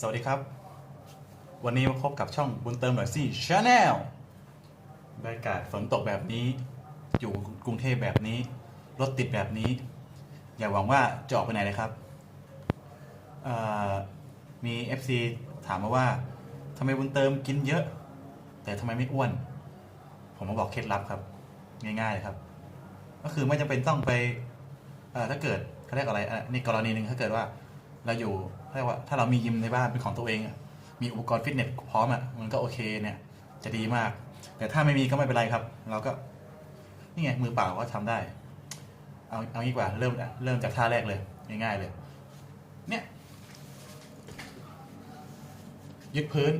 สวัสดีครับ วันนี้มาพบกับช่องบุญเติมหน่อยสิชาแนลบรรยากาศฝนตกแบบนี้ อยู่กรุงเทพแบบนี้ รถติดแบบนี้ อย่าหวังว่าจะออกไปไหนเลยครับเอ่อมี FC ถามมาว่าทำไมบุญเติมกินเยอะ แต่ทำไมไม่อ้วน ผมมาบอกเคล็ดลับครับ ง่ายๆเลยครับ ก็คือไม่จำเป็นต้องไปถ้าเกิดเขาเรียกอะไรอะนี่กรณีหนึ่งถ้าเกิดว่า เราอยู่เรียกว่าถ้าเรามียิมในบ้านเป็นของตัวเองมีอุปกรณ์ฟิตเนสพร้อมอะมันก็โอเคเนี่ยจะดีมาก แต่ถ้าไม่มีก็ไม่เป็นไรครับ เราก็นี่ไงมือเปล่าก็ทำได้ เอาเอางี้กว่าเริ่มเริ่มจากท่าแรกเลยง่ายๆเลย เนี่ยยึดพื้น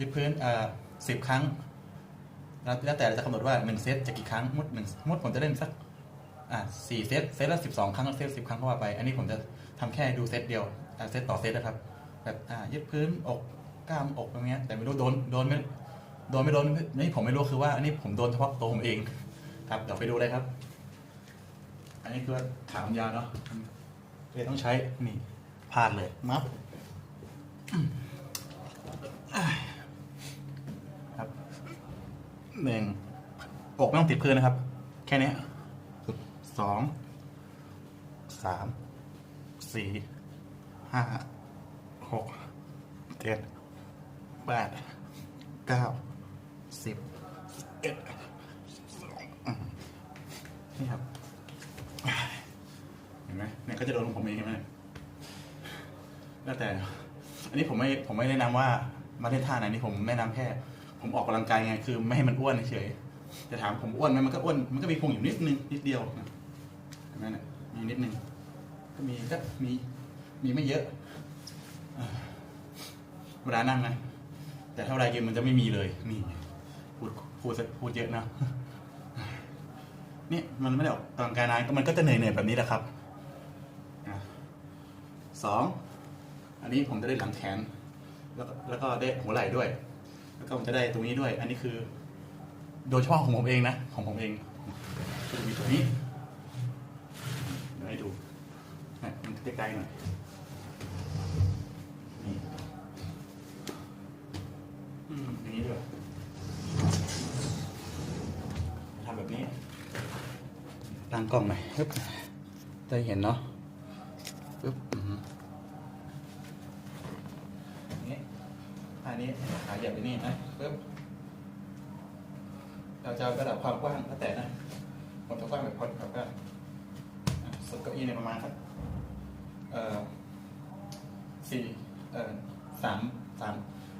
ยึดพื้นอ่าสิบครั้งแล้วแล้วแต่เราจะกำหนดว่าหนึ่งเซตจะกี่ครั้งมุดหนึ่งมุดผมจะเล่นสัก อ่าสี่เซตเซตละสิบสองครั้งเซตสิบครั้งก็ว่าไป อันนี้ผมจะทำแค่ดูเซตเดียวอ่าเซตต่อเซตนะครับ แบบอ่ายึดพื้นอกกล้ามอกอย่างเงี้ย แต่ไม่รู้โดนโดนไม่โดนไม่โดนนี่ผมไม่รู้คือว่า อันนี้ผมโดนเฉพาะตัวผมเอง ครับเดี๋ยวไปดูเลยครับ อันนี้คือขามยาวเนาะเลยต้องใช้นี่พาดเลยมัฟครับหนึ่งอกไม่ต้องติดพื้นนะครับ แค่เนี้ย สองสามสี่ห้าหกเจ็ดแปดเก้าสิบเอ็ดนี่ครับ เห็นไหมเนี่ยก็จะโดนของผมเองเห็นไหมเนี่ยแล้วแต่ อันนี้ผมไม่ผมไม่แนะนำว่ามาเล่นท่าไหนนี่ผมแนะนำแค่ ผมออกกำลังกายไงคือไม่ให้มันอ้วนเฉยจะถามผมอ้วนไหมมันก็อ้วนมันก็มีพุงอยู่นิดนึงนิดเดียว นะเห็นไหมเนี่ยมีนิดนึงก็มีก็มีมีไม่เยอะเวลานั่งนะแต่ถ้าเวลายืนมันจะไม่มีเลย นี่พูดพูดพูดเยอะนะนี่มันไม่ได้ออกกำลังกายนานก็มันก็จะเหนื่อยๆแบบนี้แหละครับสองอันนี้ผมจะได้หลังแขน แล้วก็แล้วก็ได้หัวไหล่ด้วย แล้วก็ผมจะได้ตรงนี้ด้วย อันนี้คือ โดยเฉพาะของผมเองนะ ของผมเองจะมีตัวนี้ ให้ดูนี่มันใกล้ๆหน่อยนี่อืมอย่างนี้ด้วยทำแบบนี้ตั้งกล้องหน่อยปึ๊บจะเห็นเนาะปึ๊บอืมนี่อันนี้ขาเหยียบไปนี่นะปึ๊บเราจะระดับความกว้างก็แต่นะผมจะกว้างแบบพอดีครับก็อะ สุดเก้าอี้ในยประมาณสักเอ่อสี่เอ่อสามสาม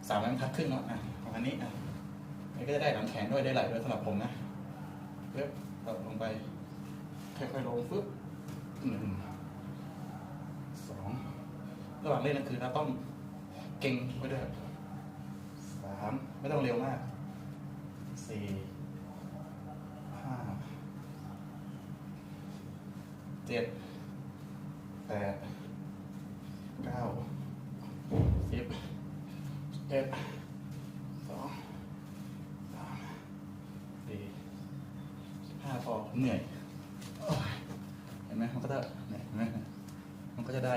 สามล้านทัดครึ่งเนาะอะประมาณนี้อะนี่ก็จะได้หลังแขนด้วยได้ไหล่ด้วยสำหรับผมนะปึ๊บตดลงไปค่อยๆลงฟึบหนึ่งสองระหว่างเล่นนั่นคือเราต้องเก่งไว้ด้วยสามไม่ต้องเร็วมากสี่ห้าเจ็ดแปดเก้าสิบเอ็ดสองสามสี่ห้าพอเหนื่อยเห็นไหมมันก็จะเนี่ยเห็นไหมมันก็จะได้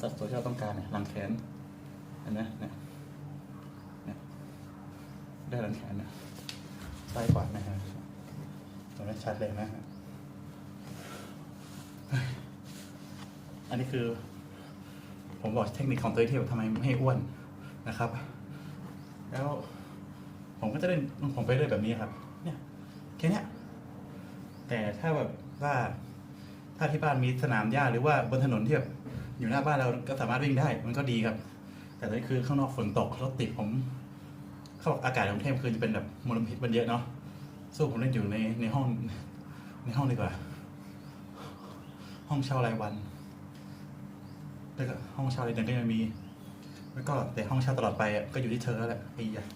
สัดส่วนที่เราต้องการเนี่ยหลังแขนเห็นไหมเนี่ยได้หลังแขนนะซ้ายขวานะฮะเห็นไหมชัดเลยนะฮะ อันนี้คือ ผมบอกเทคนิคของตัวเองที่แบทำไมไม่ให้อ้วนนะครับ แล้วผมก็จะเล่นของผมไปเรื่อยแบบนี้ครับ เนี่ยแค่นี้แต่ถ้าแบบว่าถ้าที่บ้านมีสนามหญ้าหรือว่าบนถนนที่แบบอยู่หน้าบ้านเราก็สามารถวิ่งได้ มันก็ดีครับ แต่ตอนนี้คือข้างนอกฝนตกรถติดผม เขาบอกอากาศกรุงเทพคือจะเป็นแบบมลพิษมันเยอะเนาะสู้ผมเล่นอยู่ในในห้องในห้องดีกว่า ห้องเช่ารายวัน แล้วก็ห้องเช่ารายเดือนก็ยังมี แล้วก็แต่ห้องเช่าตลอดไปอะก็อยู่ที่เธอแล้วแหละไอ้ยะ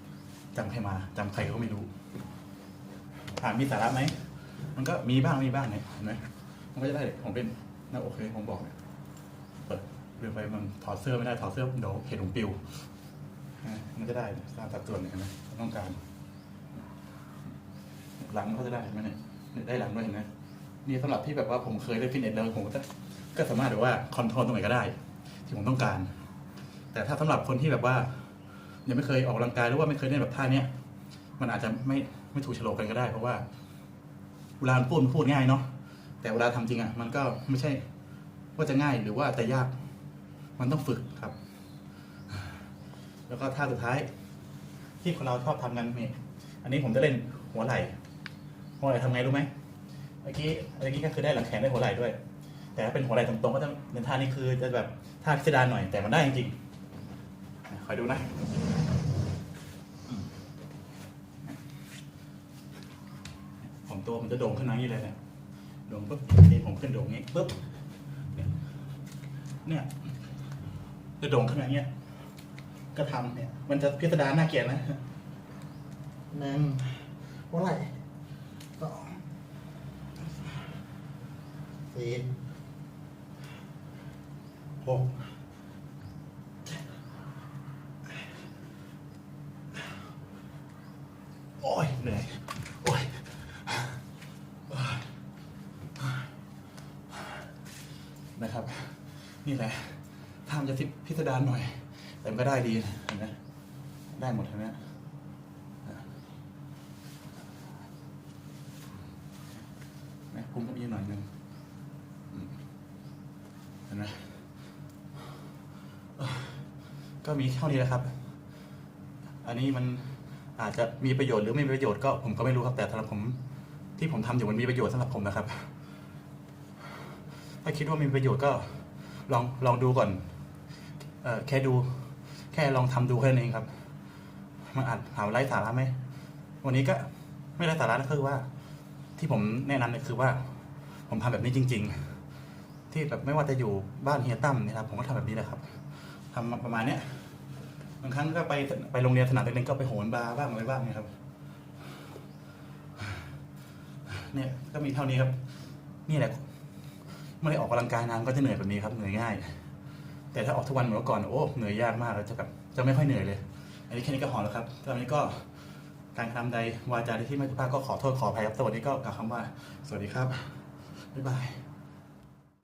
จำใครมาจำใครก็ไม่รู้ถามมีสาระไหม มันก็มีบ้างมีบ้างเนี่ยเห็นไหมมันก็จะได้ผมเป็นน้าโอเลยผมบอกเนี่ยเปิดเรือไปมันถอดเสื้อไม่ได้ถอดเสื้อเดี๋ยวเห็นผมปิวอะมันจะได้ตามสัดส่วนเห็นไหมต้องการหลังเขาจะได้เห็นไหมเนี่ยได้หลังด้วยเห็นไหม นี่สำหรับที่แบบว่าผมเคยเล่นฟิตเนสแล้วผมก็ก็สามารถแบบว่าคอนโทรลตรงไหนก็ได้ ที่ผมต้องการ แต่ถ้าสำหรับคนที่แบบว่า ยังไม่เคยออกกำลังกายหรือว่าไม่เคยเล่นแบบท่าเนี้ยมันอาจจะไม่ไม่ถูกฉลกกันก็ได้ เพราะว่าเวลาพูดมันพูดง่ายเนาะแต่เวลาทำจริงอะ มันก็ไม่ใช่ว่าจะง่ายหรือว่าจะยาก มันต้องฝึกครับ แล้วก็ท่าสุดท้าย ที่คนเราชอบทำกันนี่อันนี้ผมจะเล่นหัวไหล่หัวไหล่ทำไงรู้ไหม เมื่อกี้เมื่อกี้ก็คือได้หลังแขนได้หัวไหล่ด้วย แต่ถ้าเป็นหัวไหล่ตรงๆก็จะเป็นท่านี้คือจะแบบท่าพิสดารหน่อยแต่มันได้จริงๆคอยดูนะผมตัวมันจะโด่งขึ้นมาอย่างนี้เลยเนี่ยโด่งปุ๊บทีผมขึ้นโด่งนี้ปุ๊บเนี่ยจะโด่งขึ้นมาอย่างเงี้ยก็ทำเนี่ย มันจะพิสดารน่าเกลียดนะหนึ่งหัวไหล่สอง สี่หกโอ้ยเหนื่อยโอ้ยนะครับ นี่แหละทำจะทิพิสดารหน่อย แต่ก็ได้ดีนะเห็นไหมได้หมดเห็นไหมนะพุงก็มีหน่อยหนึ่ง นไหมเอ้อก็มีเท่านี้แหละครับ อันนี้มันอาจจะมีประโยชน์หรือไม่มีประโยชน์ก็ผมก็ไม่รู้ครับแต่สำหรับผมที่ผมทำอยู่มันมีประโยชน์สำหรับผมนะครับ ถ้าคิดว่ามีประโยชน์ก็ลองลองดูก่อนเออแค่ดู แค่ลองทำดูแค่นั้นเองครับมันอาจถามไร้สาระไหมวันนี้ก็ไม่ไร้สาระนะคือว่า ที่ผมแนะนำเนี่ยคือว่า ผมทำแบบนี้จริง ๆ ที่แบบไม่ว่าจะอยู่บ้านเฮียตั้มเนะครับผมก็ทำแบบนี้แหละครับทำมาประมาณเนี้ยบางครั้งก็ไปไปโรงเรียนสนามเด็กๆก็ไปโหนบาร์บ้างอะไรบ้างเนี่ยครับ เนี่ยก็มีเท่านี้ครับ นี่แหละไม่ได้ออกกำลังกายนานก็จะเหนื่อยแบบนี้ครับเหนื่อยง่าย แต่ถ้าออกทุกวันเหมือนเมื่อก่อนโอ้เหนื่อยยากมากแล้วจะแบบจะไม่ค่อยเหนื่อยเลย อันนี้แค่นี้ก็หอแล้วครับตอนนี้ก็การกระทำใดวาจาใดที่ไม่สุภาพก็ขอโทษขออภัยครับสวัสดีก็กล่าวคำว่า สวัสดีครับบ๊ายบาย